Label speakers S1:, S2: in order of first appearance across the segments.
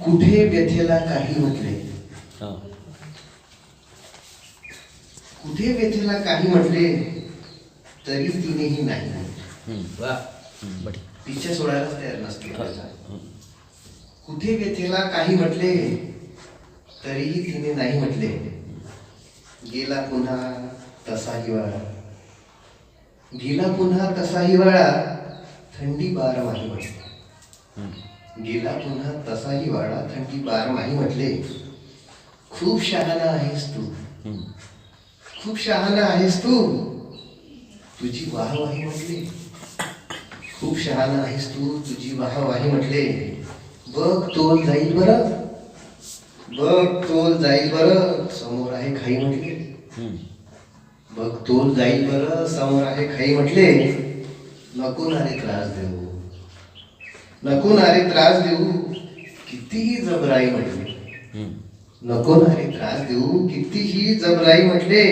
S1: कुठे व्यथेला काही म्हटले. कुठे व्यथेला काही म्हटले तरी तिनेही नाही. तिच्या सोडायलाच तयार नसते
S2: हा.
S1: कुठे व्यथेला काही म्हटले तरीही तिने नाही म्हटले. गेला पुन्हा तसा हिवाळा गेला पुन्हा तसा हिवाळा थंडी म्हटले
S2: हम्म.
S1: गेला पुन्हा तसा हिवाळा थंडी बारमाही म्हटले. खूप शहाणा आहेस तू. खूप शहाणा आहेस तू. तुझी वाहवाही म्हटले. खूप शहाणा आहेस तू तुझी वाहवाही म्हटले. बघ तोल जाईल बर. बघ तोल जाईल बर. समोर आहे खाई म्हटले. बघ तोल जाईल बर. समोर आहे खाई म्हटले. नको ना रे त्रास देऊ. नको ना रे त्रास देऊ कितीही जबराई म्हटले. नको ना रे त्रास देऊ कितीही जबराई म्हटले.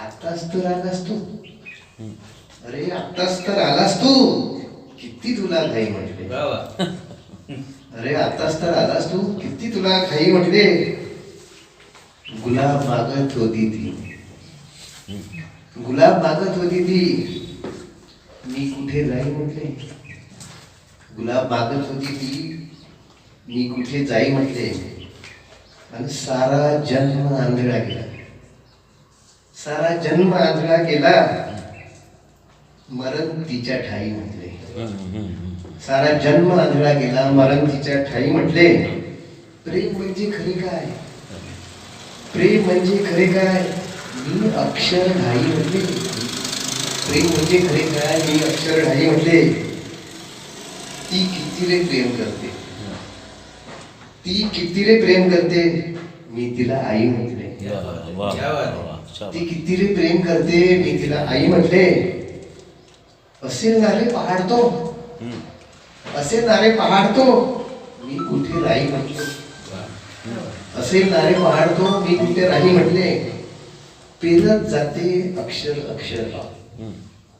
S1: आत्ताच तर आलास तू. अरे आत्ताच तर आलास तू. किती तुला घाई म्हटले. अरे आत्ताच तर आलास तू. किती तुला घाई म्हटले. गुलाब मागत होती ती. गुलाब मागत होती ती. मी कुठे जाई म्हटले? गुलाब मागत होती ती. मी कुठे जाई म्हटले. आणि सारा जन्म आंधळा गेला सारा जन्म आंधळा गेला मरण तिच्या ठाई म्हटले. सारा जन्म आंधळा गेला मरण तिच्या ठाई म्हटले. प्रेम म्हणजे खरे काय? प्रेम म्हणजे खरे काय? मी अक्षर घाई म्हटले. प्रेम म्हणजे खरे काय? मी अक्षर घाई म्हटले. ती किती रे प्रेम करते? ती किती रे प्रेम करते? मी तिला आई म्हटले. ती किती रे प्रेम करते? मी तिला आई म्हटले. असेल ना रे पहाड तो
S2: हम्म.
S1: असेल ना रे पहाड तो मी कुठे राही म्हटले? असेल ना रे पहाड तो मी कुठे राही म्हटले? पेरत जाते अक्षर अक्षर.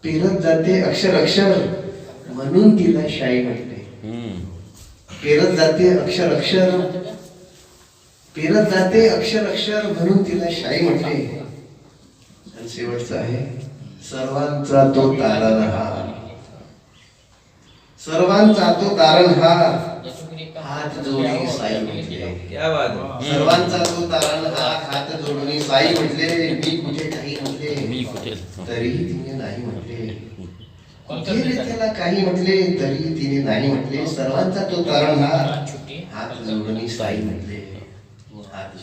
S1: पेरत जाते अक्षर अक्षर. म्हणून तिला शाई म्हटले. पेरत जाते अक्षर अक्षर. पेरत जाते अक्षर अक्षर म्हणून तिला शाई म्हटले आणि शेवटचं आहे सर्वांचा तो तारणहार सर्वांचा तो तारणहार हात जोडी साई म्हटले
S3: क्या बात है.
S1: सर्वांचा तो तारणहार हात जोडून साई म्हटले मी कुठे काही म्हटले
S2: मी कुठे
S1: तरीही तिने नाही म्हटले त्याला काही म्हटले तरी तिने नाही म्हटले. सर्वांचा तो तारणहार हात जोडणी साई म्हटले. हात